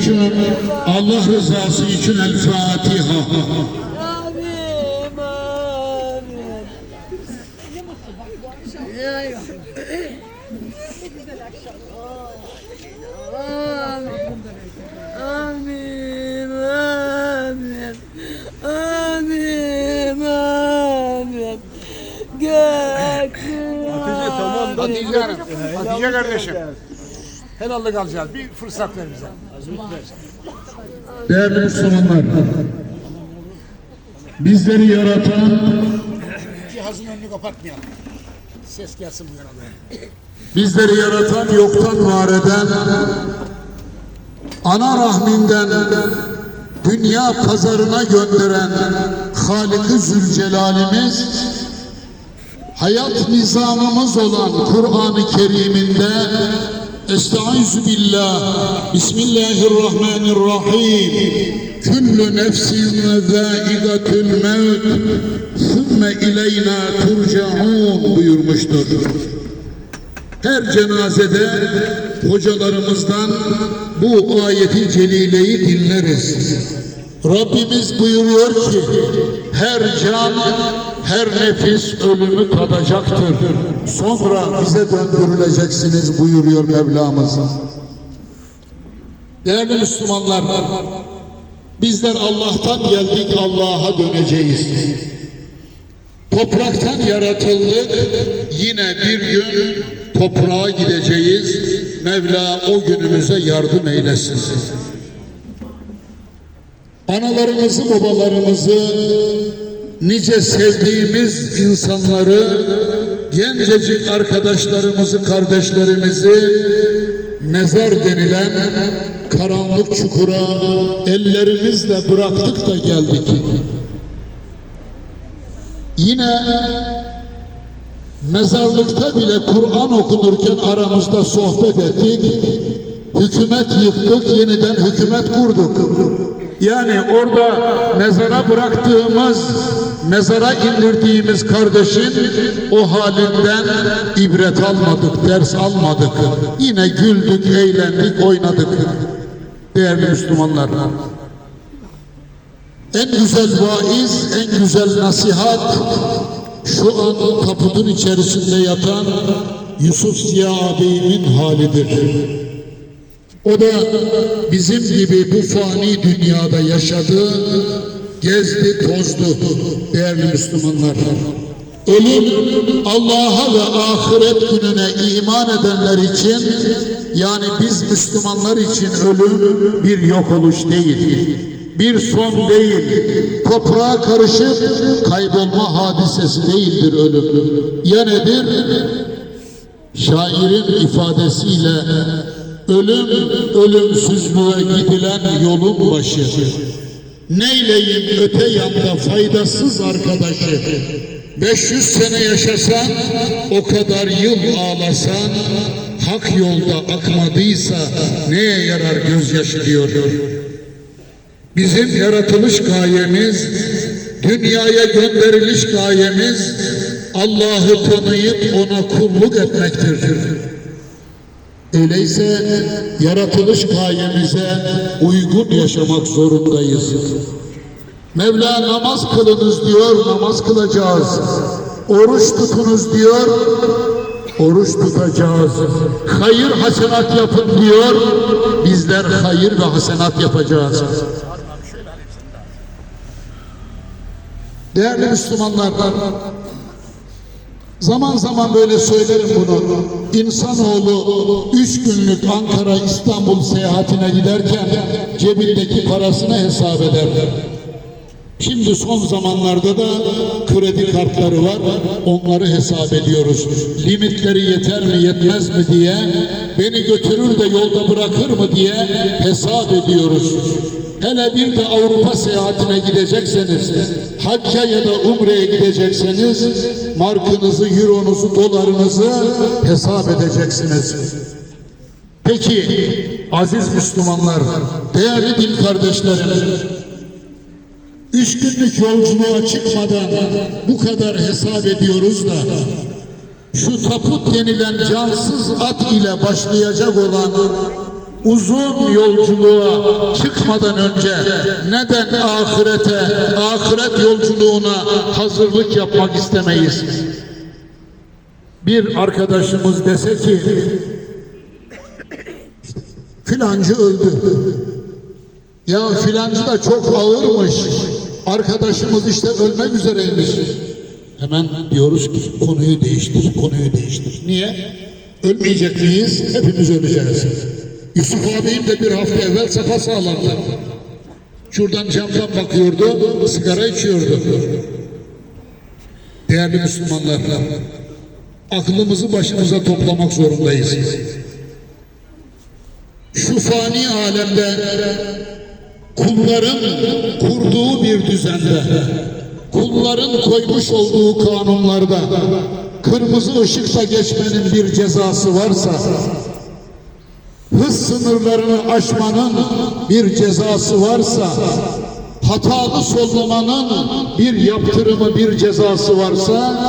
için, Allah rızası için El Fatiha. Amin, amin. Ay, Amin, amin, amin, amin. Göklü Hatice tamam da Hatice kardeşim. Helallik alacağız. Bir fırsat ver bize. Değerli Müslümanlar, bizleri yaratan, Cihazın önünü kapatmayalım. Ses gelsin bu yana bizleri yaratan, yoktan var eden, ana rahminden dünya pazarına gönderen Halik-i Zülcelal'imiz, hayat nizamımız olan Kur'an-ı Kerim'inde Estaizu billah Bismillahirrahmanirrahim Küllü nefsin zâigatül mevt Sümme ileyna turcaun buyurmuştur. Her cenazede hocalarımızdan bu ayeti celileyi dinleriz. Rabbimiz buyuruyor ki her can, her nefis ölümü tadacaktır. Sonra bize döndürüleceksiniz buyuruyor Mevlamız. Değerli Müslümanlar, bizler Allah'tan geldik, Allah'a döneceğiz. Topraktan yaratıldık, yine bir gün toprağa gideceğiz. Mevla o günümüze yardım eylesin. Analarımızı, babalarımızı, nice sevdiğimiz insanları, gencecik arkadaşlarımızı, kardeşlerimizi mezar denilen karanlık çukura ellerimizle bıraktık da geldik. Yine mezarlıkta bile Kur'an okunurken aramızda sohbet ettik. Hükümet yıktık, yeniden hükümet kurduk. Yani orada mezara bıraktığımız, mezara indirdiğimiz kardeşin o halinden ibret almadık, ders almadık. Yine güldük, eğlendik, oynadık. Değerli Müslümanlar. En güzel vaiz, en güzel nasihat şu an kaputun içerisinde yatan Yusuf Ziya ağabeyimin halidir. O da bizim gibi bu fani dünyada yaşadı, gezdi, tozdu değerli Müslümanlar. Ölüm Allah'a ve ahiret gününe iman edenler için yani biz Müslümanlar için ölüm bir yok oluş değil. Bir son değil. Toprağa karışıp kaybolma hadisesi değildir ölüm. Ya nedir? Şairin ifadesiyle ölüm ölümsüzlüğe gidilen yolun başı. Neyleyim öte yanda faydasız arkadaşı. 500 sene yaşasan, o kadar yıl ağlasan, hak yolda akmadıysa neye yarar gözyaşı diyor. Bizim yaratılış gayemiz, dünyaya gönderiliş gayemiz Allah'ı tanıyıp ona kulluk etmektir. Öyleyse yaratılış gayemize uygun yaşamak zorundayız. Mevla namaz kılınız diyor, namaz kılacağız. Oruç tutunuz diyor, oruç tutacağız. Hayır hasenat yapın diyor, bizler hayır ve hasenat yapacağız. Değerli Müslümanlar, zaman zaman böyle söylerim bunu. İnsanoğlu üç günlük Ankara İstanbul seyahatine giderken cebindeki parasını hesap eder. Şimdi son zamanlarda da kredi kartları var. Onları hesap ediyoruz. Limitleri yeter mi yetmez mi diye beni götürür de yolda bırakır mı diye hesap ediyoruz. Hele bir de Avrupa seyahatine gidecekseniz, hacca ya da umreye gidecekseniz markınızı, euronuzu, dolarınızı hesap edeceksiniz. Peki aziz Müslümanlar, değerli din kardeşlerim, Üç günlük yolculuğa çıkmadan bu kadar hesap ediyoruz da şu taput denilen cansız at ile başlayacak olan uzun yolculuğa çıkmadan önce neden ahirete, ahiret yolculuğuna hazırlık yapmak istemeyiz? Bir arkadaşımız dese ki filancı öldü. Ya filancı da çok ağırmış. Arkadaşımız işte ölmek üzereymiş. Hemen diyoruz ki konuyu değiştir, konuyu değiştir. Niye? Ölmeyecek miyiz? Hepimiz öleceğiz. Yusuf abim de bir hafta evvel safa sağlandı. Şuradan camdan bakıyordu, sigara içiyordu. Değerli Müslümanlar, aklımızı başımıza toplamak zorundayız. Şu fani alemde kulların kurduğu bir düzende, kulların koymuş olduğu kanunlarda kırmızı ışıkta geçmenin bir cezası varsa, hız sınırlarını aşmanın bir cezası varsa, hatalı sollamanın bir yaptırımı, bir cezası varsa,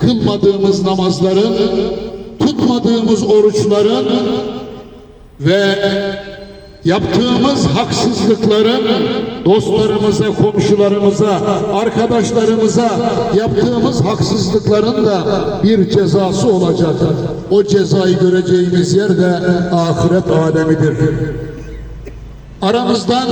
kılmadığımız namazların, tutmadığımız oruçların ve yaptığımız haksızlıkların dostlarımıza, komşularımıza, arkadaşlarımıza yaptığımız haksızlıkların da bir cezası olacak. O cezayı göreceğimiz yer de ahiret alemidir. Aramızdan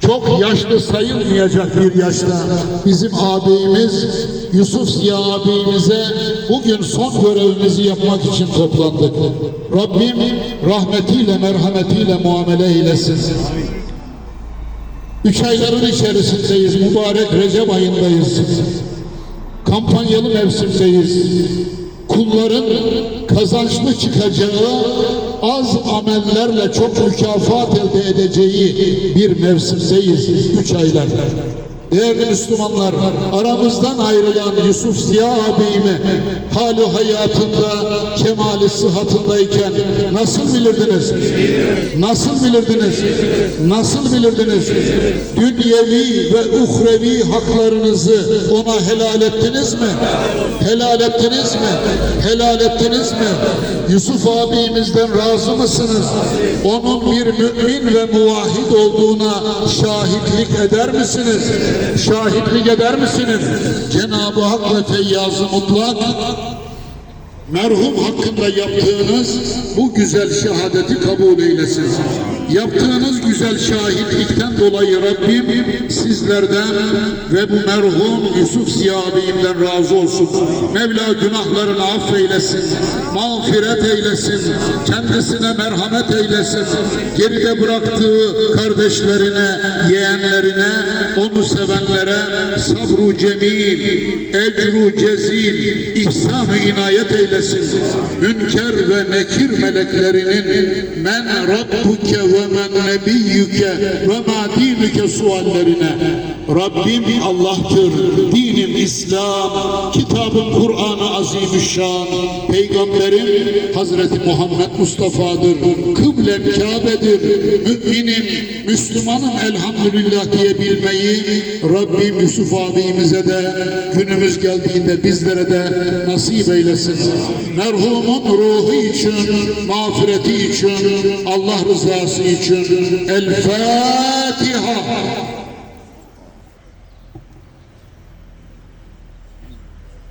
çok yaşlı sayılmayacak bir yaşta bizim ağabeyimiz Yusuf Ziya ağabeyimize bugün son görevimizi yapmak için toplandık. Rabbim rahmetiyle merhametiyle muamele eylesin. Üç ayların içerisindeyiz. Mübarek Recep ayındayız. Kampanyalı mevsimdeyiz. Kulların kazançlı çıkacağı az amellerle çok mükafat elde edeceği bir mevsimdeyiz. Üç aylar. Değerli Müslümanlar, aramızdan ayrılan Yusuf Ziya abimi hali hayatında, kemali sıhhatındayken nasıl bilirdiniz? Nasıl bilirdiniz? Nasıl bilirdiniz? Dünyevi ve uhrevi haklarınızı ona helal ettiniz mi? Helal ettiniz mi? Helal ettiniz mi? Yusuf abimizden razı mısınız? Onun bir mümin ve muvahhid olduğuna şahitlik eder misiniz? Şahitlik eder misiniz? Cenab-ı Hak ve Feyyaz-ı Mutlak merhum hakkında yaptığınız bu güzel şehadeti kabul eylesin. Yaptığınız güzel şahitlikten dolayı Rabbim sizlerden ve bu merhum Yusuf Ziya abimden razı olsun. Mevla günahlarını affeylesin, mağfiret eylesin, kendisine merhamet eylesin. Geride bıraktığı kardeşlerine, yeğenlerine, onu sevenlere sabru cemil, ecru cezil, ihsan-ı inayet eylesin. Münker ve nekir meleklerinin men rabbuke ve men nebiyyüke ve ma dinüke suallerine. Rabbim Allah'tır, dinim İslam, kitabım Kur'an-ı Azimüşşan, peygamberim Hazreti Muhammed Mustafa'dır, kıblem Kabe'dir, müminim, Müslümanım elhamdülillah diyebilmeyi Rabbim Yusuf abimize de günümüz geldiğinde bizlere de nasip eylesin. Merhumun ruhu için, mağfireti için, Allah rızası için El Fatiha.